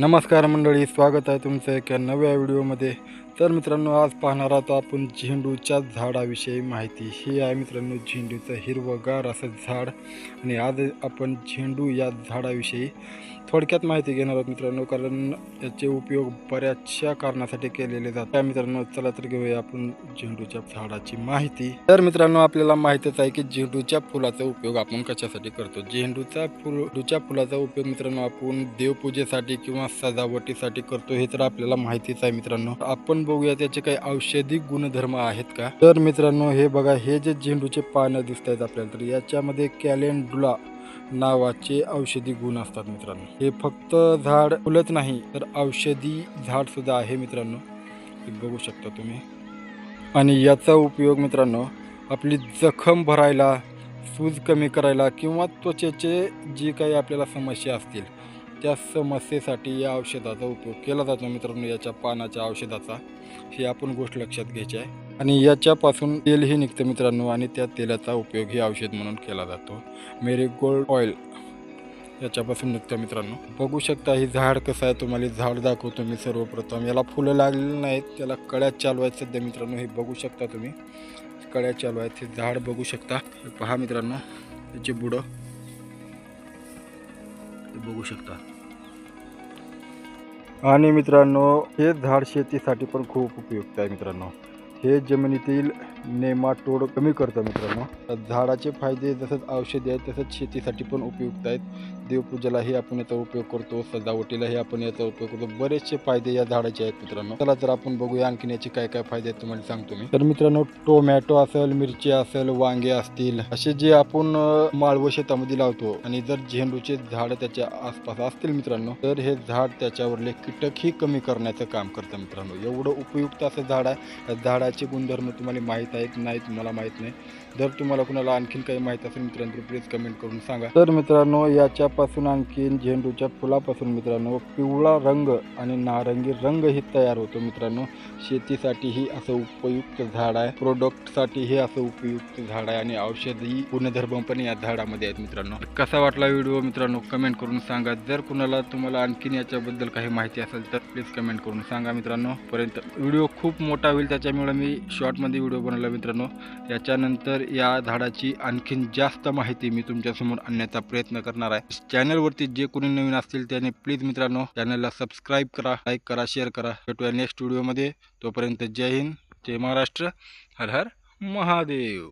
नमस्कार मंडळी स्वागत आहे तुमचं एका नव्या व्हिडिओमध्ये. तर मित्रांनो आज पाहणार आहोत आपण झेंडूच्या झाडाविषयी माहिती. ही आहे मित्रांनो झेंडूचं हिरवगार असं झाड. आणि आज आपण झेंडू या झाडाविषयी थोडक्यात माहिती घेणार आहोत मित्रांनो कारण याचे उपयोग बऱ्याचशा कारणासाठी केलेले जातात. त्या मित्रांनो चला तर घेऊया आपण झेंडूच्या झाडाची माहिती. तर मित्रांनो आपल्याला माहितीच आहे की झेंडूच्या फुलाचा उपयोग आपण कशासाठी करतो? झेंडूचा फुल झेंडूच्या फुलाचा उपयोग मित्रांनो आपण देवपूजेसाठी किंवा सजावटीसाठी करतो हे तर आपल्याला माहितीच आहे मित्रांनो. आपण बघूया त्याचे काही औषधी गुणधर्म आहेत का? तर मित्रांनो हे बघा हे जे झेंडूचे पानं दिसत आहेत आपल्याला तर याच्यामध्ये कॅलेंडुला नावाचे औषधी गुण असतात मित्रांनो. हे फक्त झाड फुलत नाही तर औषधी झाड सुद्धा आहे मित्रांनो. हे बघू शकता तुम्ही. आणि याचा उपयोग मित्रांनो आपली जखम भरायला सूज कमी करायला किंवा त्वचेचे जी काही आपल्याला समस्या असतील त्या समस्येसाठी या औषधाचा उपयोग केला जातो मित्रांनो याच्या पानाच्या औषधाचा. ही आपण गोष्ट लक्षात घ्यायची आहे. आणि याच्यापासून तेलही निघतं मित्रांनो आणि त्या तेलाचा उपयोग ही औषध म्हणून केला जातो. मेरीगोल्ड ऑइल याच्यापासून निघतं मित्रांनो. बघू शकता ही झाड कसं आहे तुम्हाला झाड दाखवतो मी सर्वप्रथम. याला फुलं लागलेली नाहीत त्याला कळ्या चालू आहेत सध्या मित्रांनो हे बघू शकता तुम्ही. कळ्या चालू आहेत हे झाड बघू शकता. पहा मित्रांनो याची बुडं. बघू शकता. आणि मित्रांनो हे झाड शेतीसाठी पण खूप उपयुक्त आहे मित्रांनो. हे जमिनीतील नेमाटोड कमी करतं मित्रांनो. झाडाचे फायदे जसंच औषधी आहेत तसंच शेतीसाठी पण उपयुक्त आहेत. देवपूजेलाही आपण याचा उपयोग करतो सजावटीलाही आपण याचा उपयोग करतो. बरेचसे फायदे या झाडाचे आहेत मित्रांनो. चला तर आपण बघूया आणखीन याचे काय काय फायदे आहेत तुम्हाला सांगतो मी. तर मित्रांनो टोमॅटो असेल मिरची असेल वांगे असतील असे जे आपण माळव शेतामध्ये लावतो आणि जर झेंडूचे झाड त्याच्या आसपास असतील मित्रांनो तर हे झाड त्याच्यावरले कीटकही कमी करण्याचं काम करतं मित्रांनो. एवढं उपयुक्त असं झाड आहे. झाडा झाडाचे गुणधर्म तुम्हाला माहीत आहेत नाही तुम्हाला माहीत नाही. जर तुम्हाला कुणाला आणखीन काही माहीत असेल मित्रांनो प्लीज कमेंट करून सांगा. तर मित्रांनो याच्यापासून आणखीन झेंडूच्या फुलापासून मित्रांनो पिवळा रंग आणि नारंगी रंगही तयार होतो मित्रांनो. शेतीसाठीही असं उपयुक्त झाड आहे. प्रोडक्टसाठी हे असं उपयुक्त झाड आहे आणि औषधी गुणधर्म पण या झाडामध्ये आहेत मित्रांनो. कसा वाटला व्हिडिओ मित्रांनो? कमेंट करून सांगा. जर कुणाला तुम्हाला आणखीन याच्याबद्दल काही माहिती असेल तर प्लीज कमेंट करून सांगा मित्रांनो. पर्यंत व्हिडिओ खूप मोठा होईल त्याच्यामुळे मी शॉर्टमध्ये व्हिडिओ बनवला मित्रांनो. याच्यानंतर या झाडाची आणखीन जास्त माहिती मी तुमच्यासमोर आणण्याचा प्रयत्न करणार आहे. चॅनलवरती जे कोणी नवीन असतील त्याने प्लीज मित्रांनो चॅनलला सबस्क्राईब करा लाईक करा शेअर करा. भेटूया नेक्स्ट व्हिडिओमध्ये तोपर्यंत जय हिंद जय महाराष्ट्र हर हर महादेव.